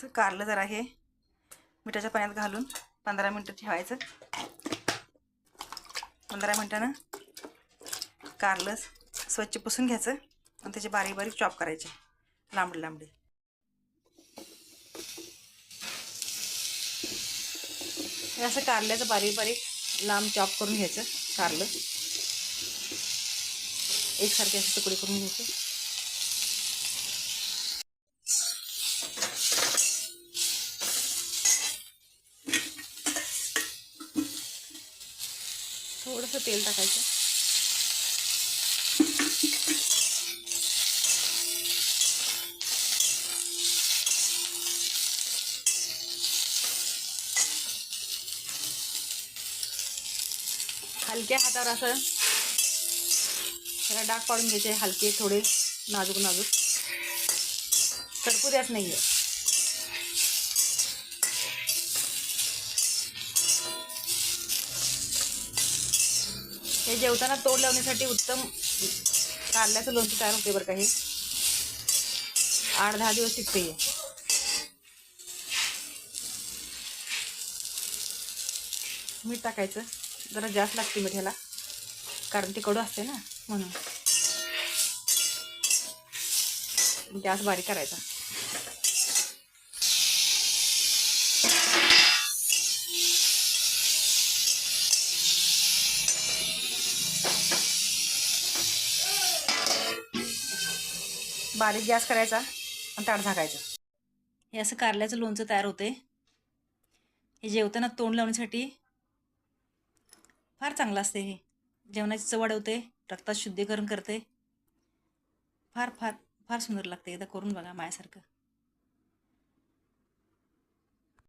असं कारलं जरा हे. मिठाच्या पाण्यात घालून पंधरा मिनटं ठेवायचं. पंधरा मिनटानं कारलं स्वच्छ पुसून घ्यायचं आणि त्याचे बारीक बारीक चॉप करायचे. लांबडे लांबडे. असं कारल्याचं बारीक बारीक लांब चॉप करून घ्यायचं कारलं. एकसारखे असे तुकडे करून घ्यायचे. थोडंसं तेल टाकायचं. हलक्या हातावर असं त्याला डाग पाडून घ्यायचे हलके थोडे नाजूक नाजूक सरकू द्याच नाही आहे हे जेवताना तोड लावण्यासाठी उत्तम कारल्याचं लोणचं तयार होते बरं का हे. आठ दहा दिवस टिकते हे. मीठ टाकायचं. जरा जास्त लागते मीठ कारण ते कडू असते ना म्हणून. गॅस बारीक करायचा. बारीक गॅस करायचा आणि ताट झाकायचं. हे असं कारल्याचं लोणचं तयार होते हे जेवताना तोंड लावण्यासाठी फार चांगलं असते हे. जेवणाची चव वाढवते रक्तात शुद्धीकरण करते फार फार फार सुंदर लागते एकदा करून बघा माझ्यासारखं